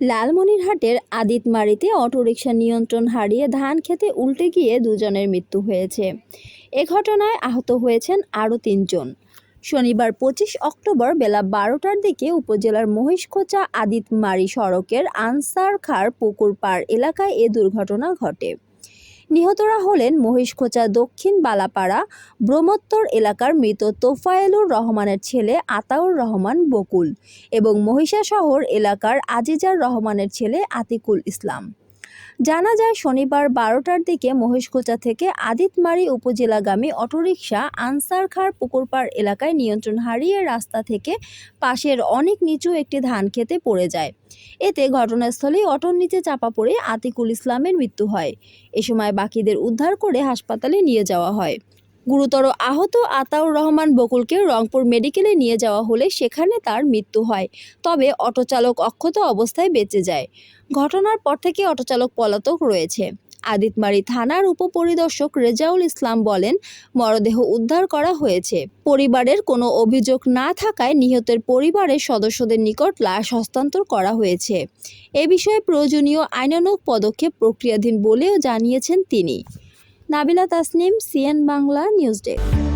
লালমনিরহাটের আদিতমারিতে অটোরিকশা নিয়ন্ত্রণ হারিয়ে ধান খেতে উল্টে গিয়ে দুজনের মৃত্যু হয়েছে। এ ঘটনায় আহত হয়েছেন আরও তিনজন। শনিবার পঁচিশ অক্টোবর বেলা বারোটার দিকে উপজেলার মহিষখোচা আদিতমারি সড়কের আনসারখার পুকুর পাড় এলাকায় এ দুর্ঘটনা ঘটে। নিহতরা হলেন মহিষখোচা দক্ষিণ বালাপাড়া ব্রহ্মোত্তর এলাকার মৃত তোফায়েলুর রহমানের ছেলে আতাউর রহমান বকুল এবং মহিষাশহর এলাকার আজিজার রহমানের ছেলে আতিকুল ইসলাম। জানা যায় শনিবার বারোটার দিকে মহেশখোচা থেকে আদিতমারি উপজেলাগামী অটোরিকশা আনসারখার পুকুরপাড় এলাকায় নিয়ন্ত্রণ হারিয়ে রাস্তা থেকে পাশের অনেক নিচু একটি ধান খেতে পড়ে যায়। এতে ঘটনাস্থলেই অটোর নিচে চাপা পড়ে আতিকুল ইসলামের মৃত্যু হয়। এ সময় বাকিদের উদ্ধার করে হাসপাতালে নিয়ে যাওয়া হয়। গুরুতর আহত আতাউর রহমান বকুলকে রংপুর মেডিকেলে নিয়ে যাওয়া হলে সেখানে তার মৃত্যু হয়। তবে অটোচালক অক্ষত অবস্থায় বেঁচে যায়। ঘটনার পর থেকে অটোচালক পলাতক রয়েছে। আদিতমারি থানার উপপরিদর্শক রেজাউল ইসলাম বলেন, মরদেহ উদ্ধার করা হয়েছে। পরিবারের কোনো অভিযোগ না থাকায় নিহতের পরিবারের সদস্যদের নিকট লাশ হস্তান্তর করা হয়েছে। এ বিষয়ে প্রয়োজনীয় আইনানুগ পদক্ষেপ প্রক্রিয়াধীন বলেও জানিয়েছেন তিনি। Nabila Tasnim CN Bangla news desk